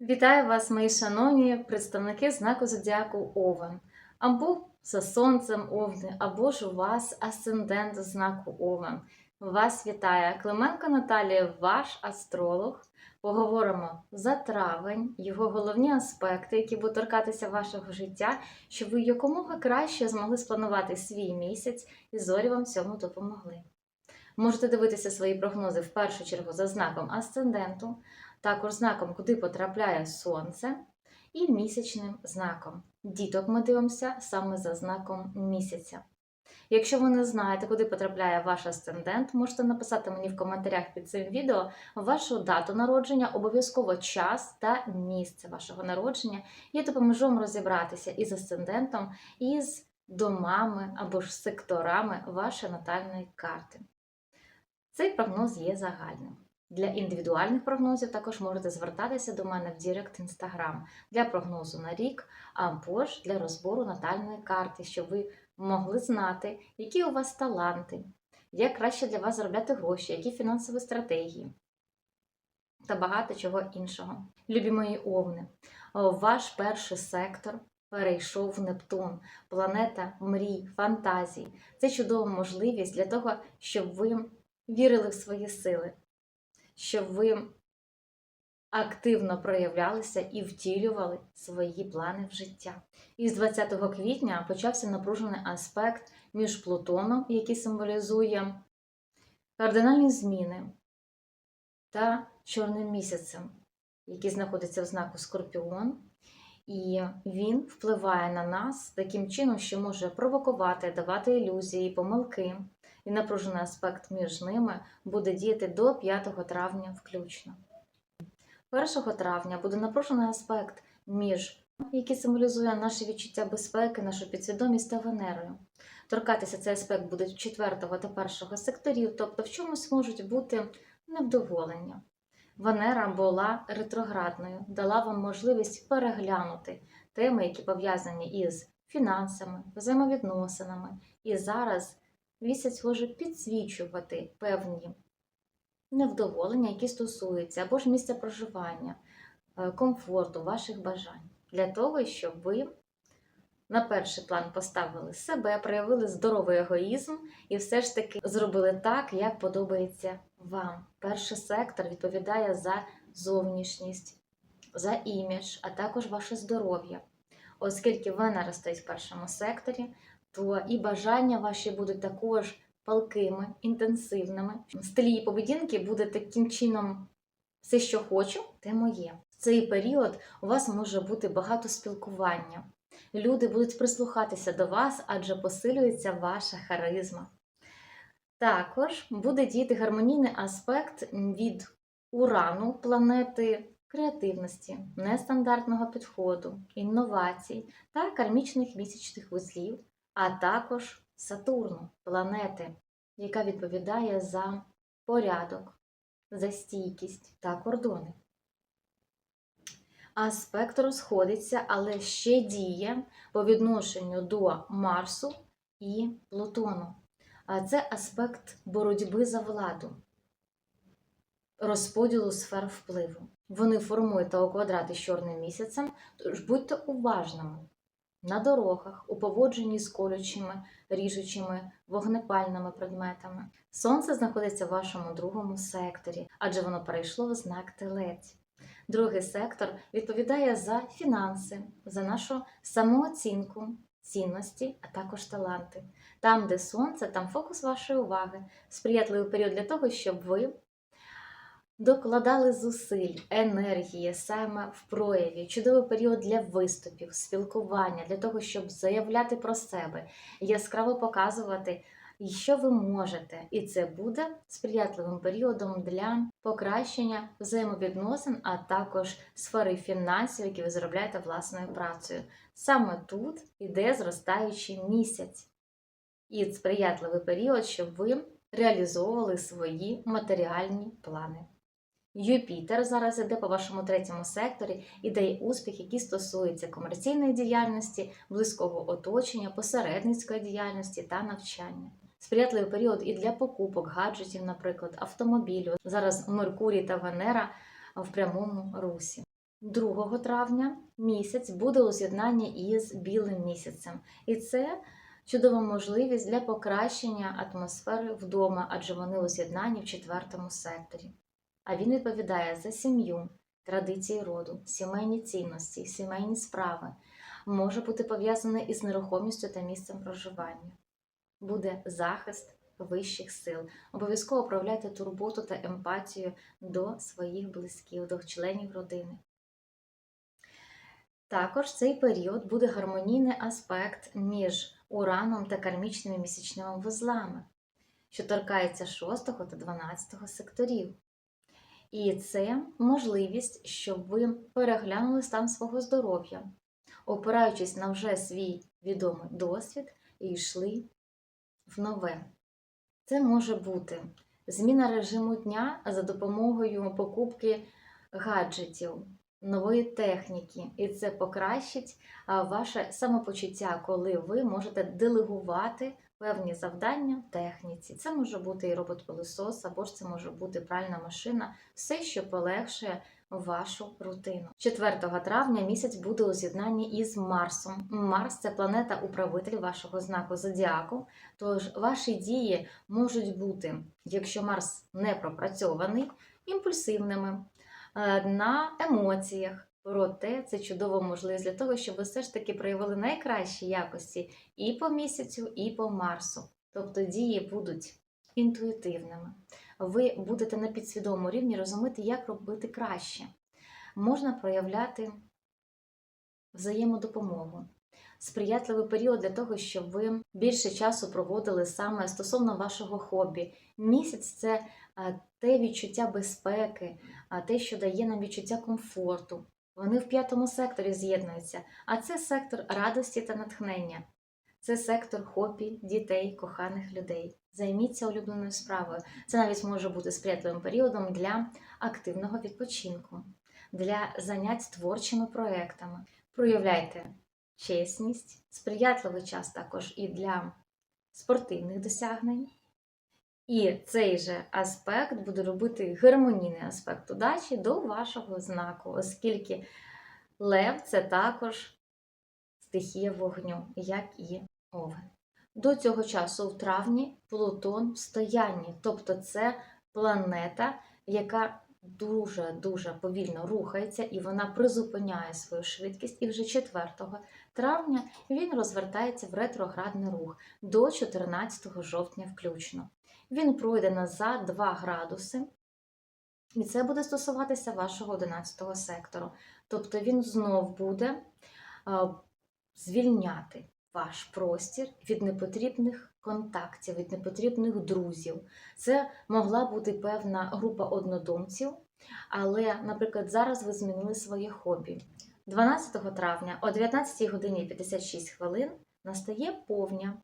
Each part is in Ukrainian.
Вітаю вас, мої шановні представники знаку зодіаку Овен. Або за сонцем Овни, або ж у вас асцендент знаку Овен. Вас вітає Клименко Наталія, ваш астролог. Поговоримо за травень, його головні аспекти, які будуть торкатися вашого життя, щоб ви якомога краще змогли спланувати свій місяць і зорі вам в цьому допомогли. Можете дивитися свої прогнози в першу чергу за знаком асценденту, також знаком, куди потрапляє сонце, і місячним знаком. Діток ми дивимося саме за знаком місяця. Якщо ви не знаєте, куди потрапляє ваш асцендент, можете написати мені в коментарях під цим відео вашу дату народження, обов'язково час та місце вашого народження. Я допоможу вам розібратися із асцендентом, і з домами або ж секторами вашої натальної карти. Цей прогноз є загальним. Для індивідуальних прогнозів також можете звертатися до мене в Дірект Інстаграм для прогнозу на рік, або ж для розбору натальної карти, щоб ви могли знати, які у вас таланти, як краще для вас заробляти гроші, які фінансові стратегії та багато чого іншого. Любі мої овни, ваш перший сектор перейшов в Нептун, планета мрій, фантазій. Це чудова можливість для того, щоб ви вірили в свої сили, щоб ви активно проявлялися і втілювали свої плани в життя. І з 20 квітня почався напружений аспект між Плутоном, який символізує кардинальні зміни, та чорним місяцем, який знаходиться в знаку Скорпіон. І він впливає на нас таким чином, що може провокувати, давати ілюзії, помилки. І напружений аспект між ними буде діяти до 5 травня включно. 1 травня буде напружений аспект між, який символізує наше відчуття безпеки, нашу підсвідомість та Венерою. Торкатися цей аспект буде 4 та 1 секторів, тобто в чомусь можуть бути невдоволення. Венера була ретроградною, дала вам можливість переглянути теми, які пов'язані із фінансами, взаємовідносинами. І зараз місяць може підсвічувати певні невдоволення, які стосуються або ж місця проживання, е, комфорту, ваших бажань, для того, щоб ви на перший план поставили себе, проявили здоровий егоїзм і все ж таки зробили так, як подобається вам. Перший сектор відповідає за зовнішність, за імідж, а також ваше здоров'я. Оскільки Венера стоїть в першому секторі, то і бажання ваші будуть також палкими, інтенсивними. Стиль її поведінки буде таким чином все, що хочу, те моє. В цей період у вас може бути багато спілкування. Люди будуть прислухатися до вас, адже посилюється ваша харизма. Також буде діяти гармонійний аспект від урану планети креативності, нестандартного підходу, інновацій та кармічних місячних вузлів, а також Сатурну, планети, яка відповідає за порядок, за стійкість та кордони. Аспект розходиться, але ще діє по відношенню до Марсу і Плутону. А це аспект боротьби за владу, розподілу сфер впливу. Вони формують того квадрати з чорним місяцем, тож будьте уважними на дорогах, у поводженні з колючими, ріжучими, вогнепальними предметами. Сонце знаходиться в вашому другому секторі, адже воно перейшло в знак телець. Другий сектор відповідає за фінанси, за нашу самооцінку, цінності, а також таланти. Там, де сонце, там фокус вашої уваги, сприятливий період для того, щоб ви докладали зусиль, енергії саме в прояві, чудовий період для виступів, спілкування, для того, щоб заявляти про себе, яскраво показувати, що ви можете. І це буде сприятливим періодом для покращення взаємовідносин, а також сфери фінансів, які ви заробляєте власною працею. Саме тут іде зростаючий місяць. І сприятливий період, щоб ви реалізовували свої матеріальні плани. Юпітер зараз іде по вашому третьому секторі і дає успіх, який стосується комерційної діяльності, близького оточення, посередницької діяльності та навчання. Сприятливий період і для покупок, гаджетів, наприклад, автомобілю. Зараз Меркурій та Венера в прямому русі. 2 травня місяць буде у з'єднанні із білим місяцем. І це чудова можливість для покращення атмосфери вдома, адже вони у з'єднанні в четвертому секторі. А він відповідає за сім'ю, традиції роду, сімейні цінності, сімейні справи, може бути пов'язаний із нерухомістю та місцем проживання. Буде захист вищих сил. Обов'язково проявляйте турботу та емпатію до своїх близьких, до членів родини. Також цей період буде гармонійний аспект між ураном та кармічними місячними вузлами, що торкається 6 та 12 секторів. І це можливість, щоб ви переглянули стан свого здоров'я, опираючись на вже свій відомий досвід і йшли в нове. Це може бути зміна режиму дня за допомогою покупки гаджетів, нової техніки, і це покращить ваше самопочуття, коли ви можете делегувати певні завдання в техніці. Це може бути і робот-пилосос, або ж це може бути пральна машина, все, що полегшує вашу рутину. 4 травня місяць буде у з'єднанні із Марсом. Марс це планета управитель вашого знаку зодіаку. Тож ваші дії можуть бути, якщо Марс не пропрацьований, імпульсивними на емоціях. Проте це чудова можливість для того, щоб ви все ж таки проявили найкращі якості і по місяцю, і по Марсу. Тобто дії будуть інтуїтивними. Ви будете на підсвідомому рівні розуміти, як робити краще. Можна проявляти взаємодопомогу, сприятливий період для того, щоб ви більше часу проводили саме стосовно вашого хобі. Місяць це е, те відчуття безпеки, те, що дає нам відчуття комфорту. Вони в п'ятому секторі з'єднуються, а це сектор радості та натхнення. Це сектор хобі, дітей, коханих людей. Займіться улюбленою справою. Це навіть може бути сприятливим періодом для активного відпочинку, для занять творчими проектами. Проявляйте чесність, сприятливий час також і для спортивних досягнень. І цей же аспект буде робити гармонійний аспект удачі до вашого знаку, оскільки лев це також стихія вогню, як і овен. До цього часу в травні Плутон в стоянні, тобто це планета, яка дуже-дуже повільно рухається і вона призупиняє свою швидкість. І вже 4 травня він розвертається в ретроградний рух до 14 жовтня включно. Він пройде назад 2 градуси, і це буде стосуватися вашого 11 сектору. Тобто він знов буде звільняти ваш простір від непотрібних контактів, від непотрібних друзів. Це могла бути певна група однодумців, але, наприклад, зараз ви змінили своє хобі. 12 травня о 19 годині 56 хвилин настає повня.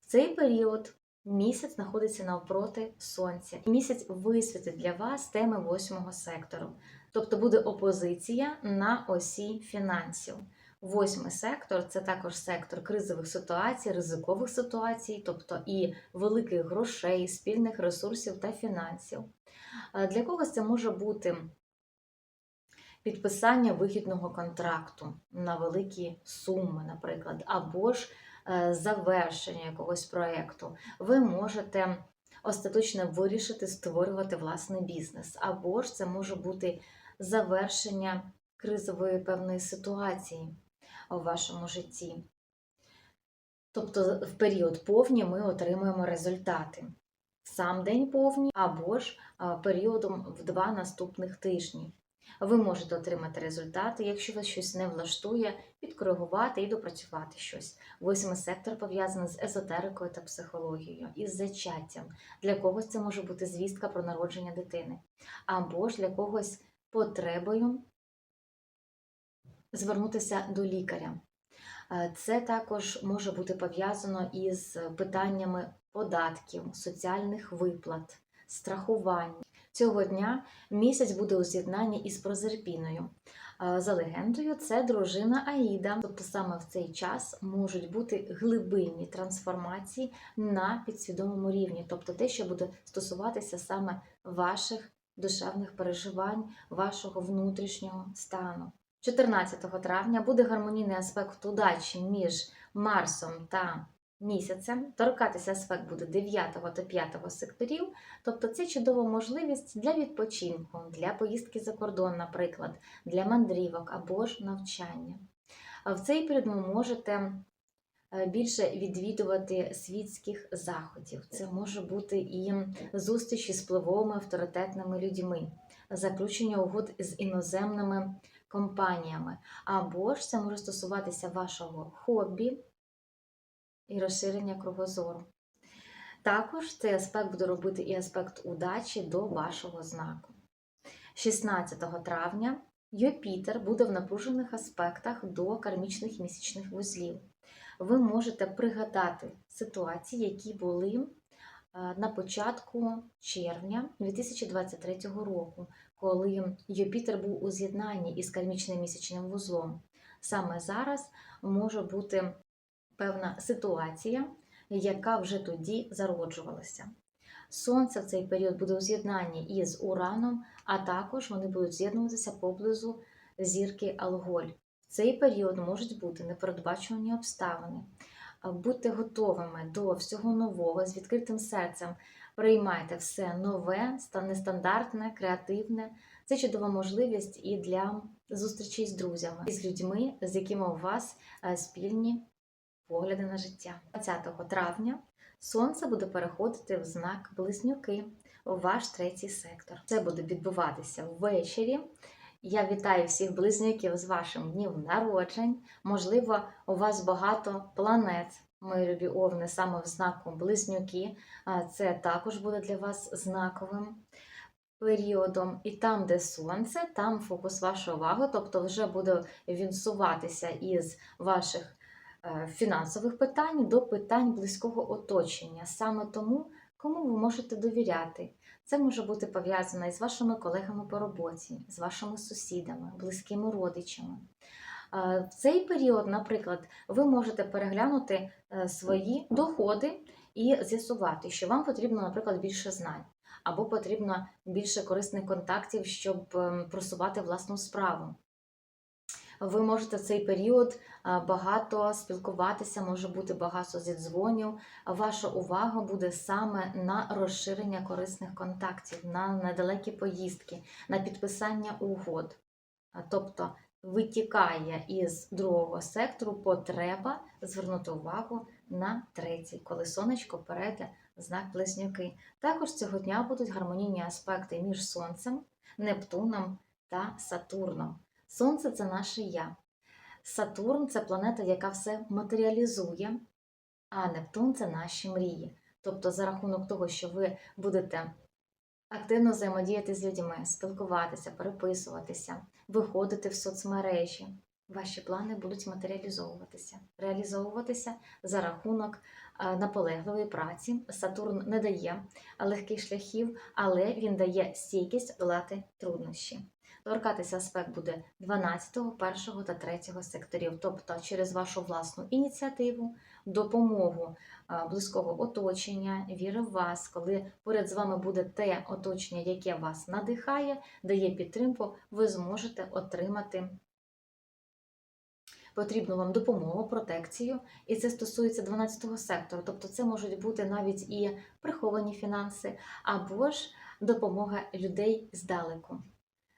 В цей період місяць знаходиться навпроти сонця. Місяць висвітить для вас теми восьмого сектору. Тобто буде опозиція на осі фінансів. Восьмий сектор це також сектор кризових ситуацій, ризикових ситуацій, тобто і великих грошей, спільних ресурсів та фінансів. Е, Для когось це може бути підписання вигідного контракту на великі суми, наприклад, або ж е, завершення якогось проєкту. Ви можете остаточно вирішити створювати власний бізнес, або ж це може бути завершення кризової певної ситуації у вашому житті. Тобто в період повні ми отримуємо результати сам день повні або ж періодом в два наступних тижні. Ви можете отримати результати, якщо вас щось не влаштує, підкоригувати і допрацювати щось. Восьмий сектор пов'язаний з езотерикою та психологією, із зачаттям. Для когось це може бути звістка про народження дитини, або ж для когось потребою звернутися до лікаря. Е, Це також може бути пов'язано із питаннями податків, соціальних виплат, страхувань. Цього дня місяць буде у з'єднанні із Прозерпіною. Е, За легендою, це дружина Аїда. Тобто саме в цей час можуть бути глибинні трансформації на підсвідомому рівні, тобто те, що буде стосуватися саме ваших душевних переживань, вашого внутрішнього стану. 14 травня буде гармонійний аспект удачі між Марсом та місяцем. Торкатися аспект буде 9 та 5 секторів, тобто це чудова можливість для відпочинку, для поїздки за кордон, наприклад, для мандрівок або ж навчання. В цей період ви можете е, більше відвідувати світських заходів. Це може бути і зустрічі з впливовими авторитетними людьми, заключення угод з іноземними компаніями, або ж це може стосуватися вашого хобі і розширення кругозору. Також цей аспект буде робити і аспект удачі до вашого знаку. 16 травня Юпітер буде в напружених аспектах до кармічних місячних вузлів. Ви можете пригадати ситуації, які були е, на початку червня 2023 року, коли Юпітер був у з'єднанні із кармічним місячним вузлом. Саме зараз може бути певна ситуація, яка вже тоді зароджувалася. Сонце в цей період буде у з'єднанні із Ураном, а також вони будуть з'єднуватися поблизу зірки Алголь. В цей період можуть бути непередбачувані обставини. Будьте готовими до всього нового з відкритим серцем. Приймайте все нове, нестандартне, креативне. Це чудова можливість і для зустрічей з друзями, і з людьми, з якими у вас е, спільні погляди на життя. 20 травня Сонце буде переходити в знак Близнюки у ваш третій сектор. Це буде відбуватися ввечері. Я вітаю всіх близнюків з вашим днів народжень. Можливо, у вас багато планет, мої любі овни, саме в знаку Близнюки. Це також буде для вас знаковим періодом. І там, де сонце, там фокус вашої уваги, тобто вже буде вінсуватися із ваших е, фінансових питань до питань близького оточення. Саме тому, кому ви можете довіряти. Це може бути пов'язано із вашими колегами по роботі, з вашими сусідами, близькими родичами. В цей період, наприклад, ви можете переглянути е, свої доходи і з'ясувати, що вам потрібно, наприклад, більше знань, або потрібно більше корисних контактів, щоб ем, просувати власну справу. Ви можете в цей період е, багато спілкуватися, може бути багато зідзвонів. Ваша увага буде саме на розширення корисних контактів, на недалекі поїздки, на підписання угод. Тобто витікає із другого сектору потреба звернути увагу на третій, коли сонечко перейде знак близнюки. Також цього дня будуть гармонійні аспекти між Сонцем, Нептуном та Сатурном. Сонце це наше я. Сатурн це планета, яка все матеріалізує, а Нептун це наші мрії. Тобто, за рахунок того, що ви будете активно взаємодіяти з людьми, спілкуватися, переписуватися, виходити в соцмережі, ваші плани будуть матеріалізовуватися, реалізовуватися за рахунок е, наполегливої праці. Сатурн не дає легких шляхів, але він дає стійкість долати труднощі. Торкатися аспект буде 12, 1 та 3 секторів, тобто через вашу власну ініціативу, допомогу близького оточення, віри в вас, коли поряд з вами буде те оточення, яке вас надихає, дає підтримку, ви зможете отримати потрібну вам допомогу, протекцію, і це стосується 12 сектору, тобто це можуть бути навіть і приховані фінанси, або ж допомога людей здалеку.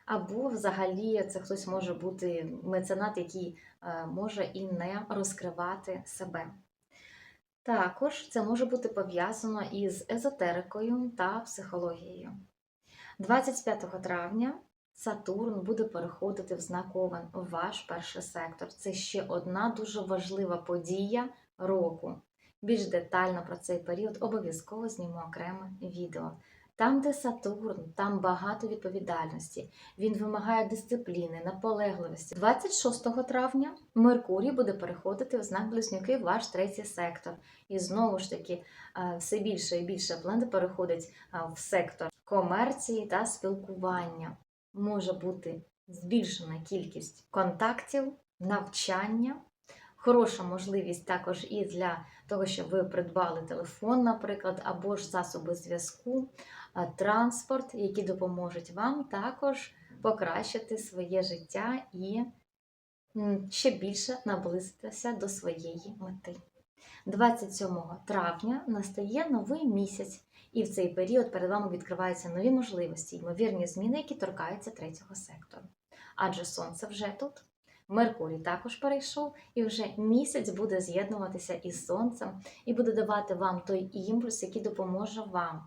Або взагалі це хтось може бути меценат, який е, може і не розкривати себе. Також це може бути пов'язано із езотерикою та психологією. 25 травня Сатурн буде переходити в знак Овен, ваш перший сектор. Це ще одна дуже важлива подія року. Більш детально про цей період обов'язково зніму окреме відео. Там, де Сатурн, там багато відповідальності. Він вимагає дисципліни, наполегливості. 26 травня Меркурій буде переходити в знак Близнюки в ваш третій сектор. І знову ж таки, е, все більше і більше планет переходить е, в сектор комерції та спілкування. Може бути збільшена кількість контактів, навчання. Хороша можливість також і для того, щоб ви придбали телефон, наприклад, або ж засоби зв'язку, транспорт, які допоможуть вам також покращити своє життя і ще більше наблизитися до своєї мети. 27 травня настає новий місяць, і в цей період перед вами відкриваються нові можливості, ймовірні зміни, які торкаються третього сектору. Адже сонце вже тут. Меркурій також перейшов, і вже місяць буде з'єднуватися із сонцем і буде давати вам той імпульс, який допоможе вам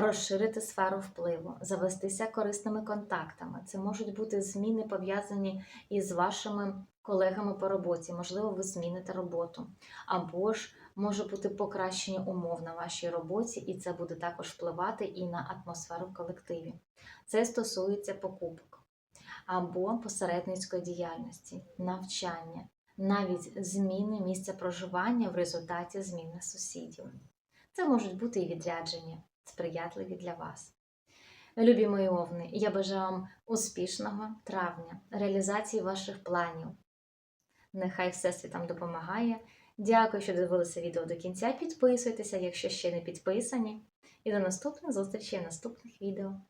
розширити сферу впливу, завестися корисними контактами. Це можуть бути зміни пов'язані із вашими колегами по роботі. Можливо, ви зміните роботу, або ж може бути покращення умов на вашій роботі, і це буде також впливати і на атмосферу в колективі. Це стосується покупок або посередницької діяльності, навчання, навіть зміни місця проживання в результаті зміни сусідів. Це можуть бути і відрядження, сприятливі для вас. Любі мої овни, я бажаю вам успішного травня, реалізації ваших планів. Нехай Всесвіт вам допомагає. Дякую, що дивилися відео до кінця. Підписуйтеся, якщо ще не підписані. І до наступних зустрічей в наступних відео.